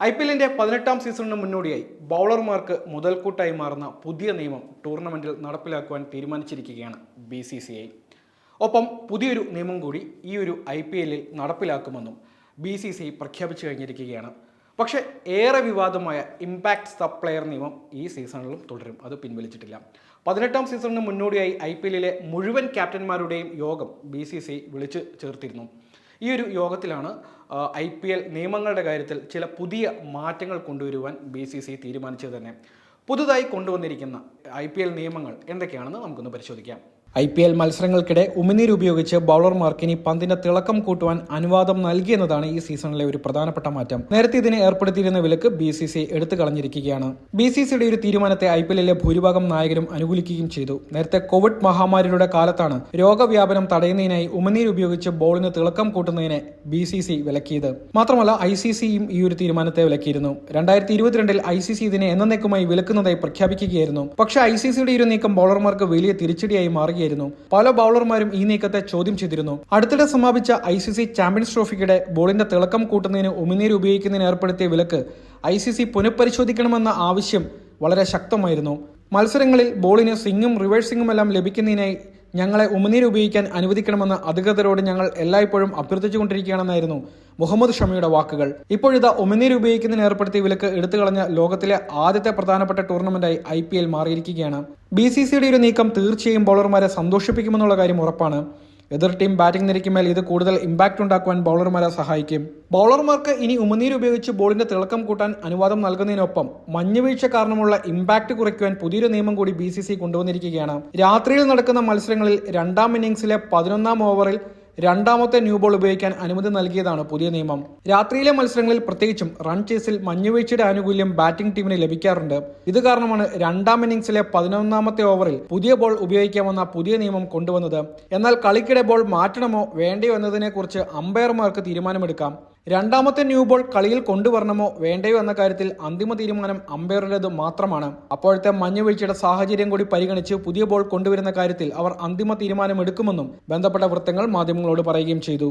I P എല്ലിന്റെ പതിനെട്ടാം സീസണിന് മുന്നോടിയായി ബൗളർമാർക്ക് മുതൽക്കൂട്ടായി മാറുന്ന പുതിയ നിയമം ടൂർണമെന്റിൽ നടപ്പിലാക്കുവാൻ തീരുമാനിച്ചിരിക്കുകയാണ് ബി സി സി ഐ. ഒപ്പം പുതിയൊരു നിയമം കൂടി ഈ ഒരു ഐ പി എല്ലിൽ നടപ്പിലാക്കുമെന്നും ബി സി സി ഐ പ്രഖ്യാപിച്ചു കഴിഞ്ഞിരിക്കുകയാണ്. പക്ഷേ ഏറെ വിവാദമായ ഇമ്പാക്ട് സബ് പ്ലെയർ നിയമം ഈ സീസണിലും തുടരും. അത് പിൻവലിച്ചിട്ടില്ല. പതിനെട്ടാം സീസണിന് മുന്നോടിയായി ഐ പി എല്ലിലെ മുഴുവൻ ക്യാപ്റ്റന്മാരുടെയും യോഗം ബി സി സി വിളിച്ചു ചേർത്തിരുന്നു. ഈ ഒരു യോഗത്തിലാണ് ഐ പി എൽ നിയമങ്ങളുടെ കാര്യത്തിൽ ചില പുതിയ മാറ്റങ്ങൾ കൊണ്ടുവരുവാൻ ബി സി സി തീരുമാനിച്ചത് തന്നെ. പുതുതായി കൊണ്ടുവന്നിരിക്കുന്ന ഐ പി എൽ നിയമങ്ങൾ എന്തൊക്കെയാണെന്ന് നമുക്കൊന്ന് പരിശോധിക്കാം. ഐ പി എൽ മത്സരങ്ങൾക്കിടെ ഉമിനീർ ഉപയോഗിച്ച് ബൌളർമാർക്ക് ഇനി പന്തിന്റെ തിളക്കം കൂട്ടുവാൻ അനുവാദം നൽകിയെന്നതാണ് ഈ സീസണിലെ ഒരു പ്രധാനപ്പെട്ട മാറ്റം. നേരത്തെ ഇതിനെ ഏർപ്പെടുത്തിയിരുന്ന വിലക്ക് ബി സി സി എടുത്തു കളഞ്ഞിരിക്കുകയാണ് ബി സി സിയുടെ ഒരു തീരുമാനത്തെ ഐ പി എല്ലിലെ ഭൂരിഭാഗം നായകരും അനുകൂലിക്കുകയും ചെയ്തു. നേരത്തെ കോവിഡ് മഹാമാരിയുടെ കാലത്താണ് രോഗവ്യാപനം തടയുന്നതിനായി ഉമിനീർ ഉപയോഗിച്ച് ബോളിന് തിളക്കം കൂട്ടുന്നതിനെ ബി സി സി വിലക്കിയത്. മാത്രമല്ല ഐ സി സിയും ഈ ഒരു തീരുമാനത്തെ വിലക്കിയിരുന്നു. രണ്ടായിരത്തി ഇരുപത്തിരണ്ടിൽ ഐ സി സി ഇതിനെ എന്നേക്കുമായി വിലക്കുന്നതായി പ്രഖ്യാപിക്കുകയായിരുന്നു. പക്ഷേ ഐ സി സിയുടെ ഒരു നീക്കം ബൗളർമാർക്ക് വലിയ തിരിച്ചടിയായി മാറുകയായിരുന്നു പല ബൗളർമാരും ഈ നീക്കത്തെ ചോദ്യം ചെയ്തിരുന്നു. അടുത്തിടെ സമാപിച്ച ഐ സി സി ചാമ്പ്യൻസ് ട്രോഫിക്കിടെ ബോളിന്റെ തിളക്കം കൂട്ടുന്നതിന് ഉമിനീർ ഉപയോഗിക്കുന്നതിന് ഏർപ്പെടുത്തിയ വിലക്ക് ഐ സി സി പുനഃപരിശോധിക്കണമെന്ന ആവശ്യം വളരെ ശക്തമായിരുന്നു. മത്സരങ്ങളിൽ ബോളിന് സ്വിങ്ങും റിവേഴ്സിംഗും എല്ലാം ലഭിക്കുന്നതിനായി ഞങ്ങളെ ഉമിനീർ ഉപയോഗിക്കാൻ അനുവദിക്കണമെന്ന് അധികൃതരോട് ഞങ്ങൾ എല്ലായ്പ്പോഴും അഭ്യർത്ഥിച്ചുകൊണ്ടിരിക്കുകയാണെന്നായിരുന്നു മുഹമ്മദ് ഷമിയുടെ വാക്കുകൾ. ഇപ്പോഴിതാ ഉമിനീർ ഉപയോഗിക്കുന്നതിന് ഏർപ്പെടുത്തിയ വിലക്ക് എടുത്തുകളഞ്ഞ ലോകത്തിലെ ആദ്യത്തെ പ്രധാനപ്പെട്ട ടൂർണമെന്റായി ഐ പി എൽ മാറിയിരിക്കുകയാണ്. ബി സി സിയുടെ ഒരു നീക്കം തീർച്ചയായും ബൗളർമാരെ സന്തോഷിപ്പിക്കുമെന്നുള്ള കാര്യം ഉറപ്പാണ്. എതിർ ടീം ബാറ്റിംഗ് നിരക്കുമേൽ ഇത് കൂടുതൽ ഇമ്പാക്ട് ഉണ്ടാക്കുവാൻ ബൗളർമാരെ സഹായിക്കും. ബൗളർമാർക്ക് ഇനി ഉമനീർ ഉപയോഗിച്ച് ബോളിന്റെ തിളക്കം കൂട്ടാൻ അനുവാദം നൽകുന്നതിനൊപ്പം മഞ്ഞുവീഴ്ച കാരണമുള്ള ഇമ്പാക്ട് കുറയ്ക്കുവാൻ പുതിയൊരു നിയമം കൂടി ബി സി സി കൊണ്ടുവന്നിരിക്കുകയാണ്. രാത്രിയിൽ നടക്കുന്ന മത്സരങ്ങളിൽ രണ്ടാം ഇന്നിംഗ്സിലെ പതിനൊന്നാം ഓവറിൽ രണ്ടാമത്തെ ന്യൂ ബോൾ ഉപയോഗിക്കാൻ അനുമതി നൽകിയതാണ് പുതിയ നിയമം. രാത്രിയിലെ മത്സരങ്ങളിൽ പ്രത്യേകിച്ചും റൺ ചേസിൽ മഞ്ഞുവീഴ്ചയുടെ ആനുകൂല്യം ബാറ്റിംഗ് ടീമിന് ലഭിക്കാറുണ്ട്. ഇത് കാരണമാണ് രണ്ടാം ഇന്നിംഗ്സിലെ പതിനൊന്നാമത്തെ ഓവറിൽ പുതിയ ബോൾ ഉപയോഗിക്കാമെന്ന പുതിയ നിയമം കൊണ്ടുവന്നത്. എന്നാൽ കളിക്കിടെ ബോൾ മാറ്റണമോ വേണ്ടയോ എന്നതിനെക്കുറിച്ച് അമ്പയർമാർക്ക് തീരുമാനമെടുക്കാം. രണ്ടാമത്തെ ന്യൂ ബോൾ കളിയിൽ കൊണ്ടുവരണമോ വേണ്ടയോ എന്ന കാര്യത്തിൽ അന്തിമ തീരുമാനം അമ്പയറുടേത് മാത്രമാണ്. അപ്പോഴത്തെ മഞ്ഞുവീഴ്ചയുടെ സാഹചര്യം കൂടി പരിഗണിച്ച് പുതിയ ബോൾ കൊണ്ടുവരുന്ന കാര്യത്തിൽ അവർ അന്തിമ തീരുമാനമെടുക്കുമെന്നും ബന്ധപ്പെട്ട വൃത്തങ്ങൾ മാധ്യമങ്ങളോട് പറയുകയും ചെയ്തു.